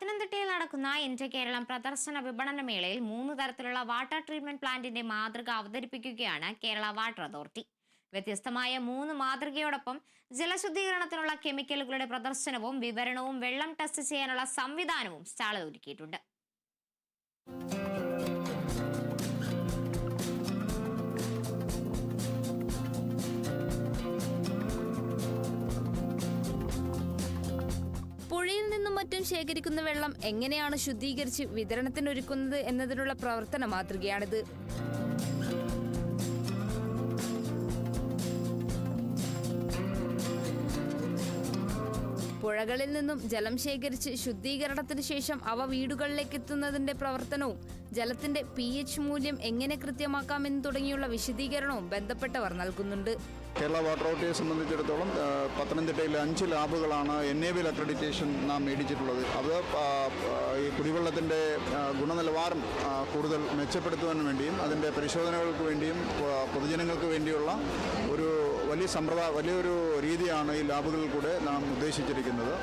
പത്തനംതിട്ടയിൽ നടക്കുന്ന ഇന്ത്യ കേരളം പ്രദർശന വിപണന മേളയിൽ മൂന്ന് തരത്തിലുള്ള വാട്ടർ ട്രീറ്റ്മെന്റ് പ്ലാന്റിന്റെ മാതൃക അവതരിപ്പിക്കുകയാണ് കേരള വാട്ടർ അതോറിറ്റി. വ്യത്യസ്തമായ മൂന്ന് മാതൃകയോടൊപ്പം ജലശുദ്ധീകരണത്തിനുള്ള കെമിക്കലുകളുടെ പ്രദർശനവും വിവരണവും വെള്ളം ടെസ്റ്റ് ചെയ്യാനുള്ള സംവിധാനവും സ്റ്റാളിൽ ഒരുക്കിയിട്ടുണ്ട്. പുഴയിൽ നിന്നും മറ്റും ശേഖരിക്കുന്ന വെള്ളം എങ്ങനെയാണ് ശുദ്ധീകരിച്ച് വിതരണത്തിനൊരുക്കുന്നത് എന്നതിനുള്ള പ്രവർത്തന മാതൃകയാണിത്. പുഴകളിൽ നിന്നും ജലം ശേഖരിച്ച് ശുദ്ധീകരണത്തിന് ശേഷം അവ വീടുകളിലേക്ക് എത്തുന്നതിന്റെ പ്രവർത്തനവും ജലത്തിന്റെ പി എച്ച് മൂല്യം എങ്ങനെ കൃത്യമാക്കാമെന്ന് തുടങ്ങിയുള്ള വിശദീകരണവും ബന്ധപ്പെട്ടവർ നൽകുന്നുണ്ട്. കേരള വാട്ടർ അതോറിറ്റിയെ സംബന്ധിച്ചിടത്തോളം പത്തനംതിട്ടയിലെ അഞ്ച് ലാബുകളാണ് എൻ എ അക്രഡിറ്റേഷൻ നാം മേടിച്ചിട്ടുള്ളത്. അത് ഈ കുടിവെള്ളത്തിന്റെ ഗുണനിലവാരം കൂടുതൽ മെച്ചപ്പെടുത്തുവാൻ വേണ്ടിയും അതിന്റെ പരിശോധനകൾക്ക് വേണ്ടിയും പൊതുജനങ്ങൾക്ക് വേണ്ടിയുള്ള ഒരു വലിയ സമ്പ്രദായ വലിയൊരു രീതിയാണ് ഈ ലാബുകളിൽ കൂടെ നാം ഉദ്ദേശിച്ചിരിക്കുന്നത്.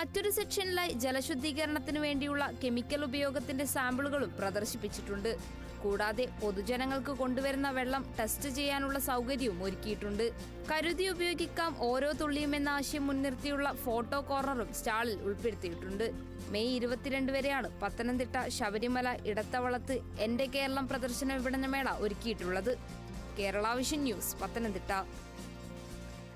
മറ്റൊരു സെക്ഷനിലായി ജലശുദ്ധീകരണത്തിന് വേണ്ടിയുള്ള കെമിക്കൽ ഉപയോഗത്തിന്റെ സാമ്പിളുകളും പ്രദർശിപ്പിച്ചിട്ടുണ്ട്. കൂടാതെ പൊതുജനങ്ങൾക്ക് കൊണ്ടുവരുന്ന വെള്ളം ടെസ്റ്റ് ചെയ്യാനുള്ള സൗകര്യവും ഒരുക്കിയിട്ടുണ്ട്. കരുതി ഉപയോഗിക്കാം ഓരോ തുള്ളിയും എന്ന ആശയം മുൻനിർത്തിയുള്ള ഫോട്ടോ കോർണറും സ്റ്റാളിൽ ഉൾപ്പെടുത്തിയിട്ടുണ്ട്. മെയ് ഇരുപത്തിരണ്ട് വരെയാണ് പത്തനംതിട്ട ശബരിമല ഇടത്തവളത്ത് എന്റെ കേരളം പ്രദർശന വിപണനമേള ഒരുക്കിയിട്ടുള്ളത്. കേരളാവിഷൻ ന്യൂസ് പത്തനംതിട്ട.